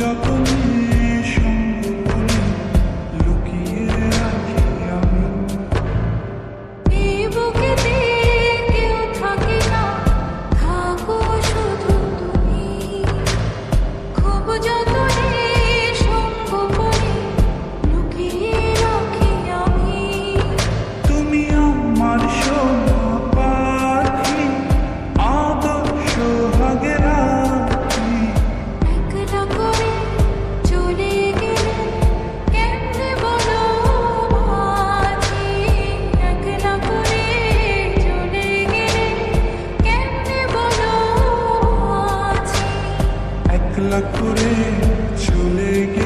dropping করে চলে গেল